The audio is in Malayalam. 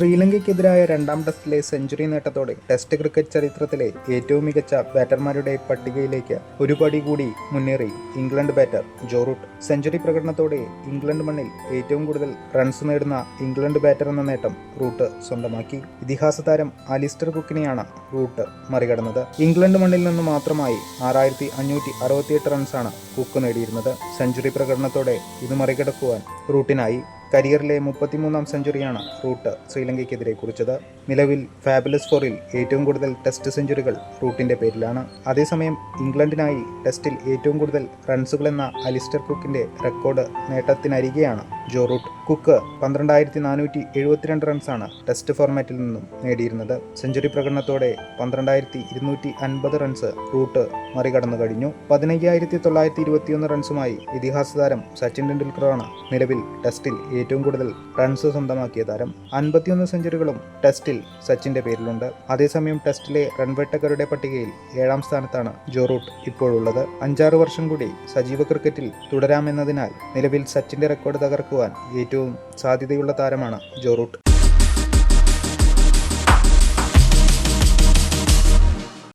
ശ്രീലങ്കയ്ക്കെതിരായ രണ്ടാം ടെസ്റ്റിലെ സെഞ്ചുറി നേട്ടത്തോടെ ടെസ്റ്റ് ക്രിക്കറ്റ് ചരിത്രത്തിലെ ഏറ്റവും മികച്ച ബാറ്റർമാരുടെ പട്ടികയിലേക്ക് ഒരു പടി കൂടി മുന്നേറി England batter Joe Root century പ്രകടനത്തോടെ England മണ്ണിൽ ഏറ്റവും കൂടുതൽ റൺസ് നേടുന്ന ഇംഗ്ലണ്ട് ബാറ്റർ എന്ന നേട്ടം റൂട്ട് സ്വന്തമാക്കി. ഇതിഹാസ താരം അലിസ്റ്റർ കുക്കിനെയാണ് റൂട്ട് മറികടന്നത്. ഇംഗ്ലണ്ട് മണ്ണിൽ നിന്ന് മാത്രമായി ആറായിരത്തി അഞ്ഞൂറ്റി അറുപത്തിയെട്ട് റൺസാണ് കുക്ക് നേടിയിരുന്നത്. സെഞ്ചുറി പ്രകടനത്തോടെ ഇത് മറികടക്കുവാൻ റൂട്ടിനായി കരിയറിലെ മുപ്പത്തിമൂന്നാം സെഞ്ചുറിയാണ് റൂട്ട് ശ്രീലങ്കയ്ക്കെതിരെ കുറിച്ചത്. നിലവിൽ ഫാബുലസ് ഫോറിൽ ഏറ്റവും കൂടുതൽ ടെസ്റ്റ് സെഞ്ചുറികൾ റൂട്ടിന്റെ പേരിലാണ്. അതേസമയം ഇംഗ്ലണ്ടിനായി ടെസ്റ്റിൽ ഏറ്റവും കൂടുതൽ റൺസുകൾ എന്ന അലിസ്റ്റർ കുക്കിന്റെ റെക്കോർഡ് നേട്ടത്തിനരികെയാണ് ജോ റൂട്ട് കുക്ക് പന്ത്രണ്ടായിരത്തി നാനൂറ്റി എഴുപത്തിരണ്ട് റൺസാണ് ടെസ്റ്റ് ഫോർമാറ്റിൽ നിന്നും നേടിയിരുന്നത്. സെഞ്ചുറി പ്രകടനത്തോടെ പന്ത്രണ്ടായിരത്തി ഇരുന്നൂറ്റി അൻപത് റൺസ് റൂട്ട് മറികടന്നു കഴിഞ്ഞു. പതിനയ്യായിരത്തി തൊള്ളായിരത്തി ഇരുപത്തിയൊന്ന് റൺസുമായി ഇതിഹാസ താരം സച്ചിൻ ടെണ്ടുൽക്കറാണ് നിലവിൽ ടെസ്റ്റിൽ ഏറ്റവും കൂടുതൽ റൺസ് സ്വന്തമാക്കിയ താരം. അൻപത്തിയൊന്ന് സെഞ്ചുറികളും ടെസ്റ്റിൽ സച്ചിന്റെ പേരിലുണ്ട്. അതേസമയം ടെസ്റ്റിലെ റൺവേട്ടക്കാരുടെ പട്ടികയിൽ ഏഴാം സ്ഥാനത്താണ് ജോ റൂട്ട് ഇപ്പോഴുള്ളത്. അഞ്ചാറ് വർഷം കൂടി സജീവ ക്രിക്കറ്റിൽ തുടരാമെന്നതിനാൽ നിലവിൽ സച്ചിന്റെ റെക്കോർഡ് തകർക്കുവാൻ ഏറ്റവും സാധ്യതയുള്ള താരമാണ് ജോ റൂട്ട്.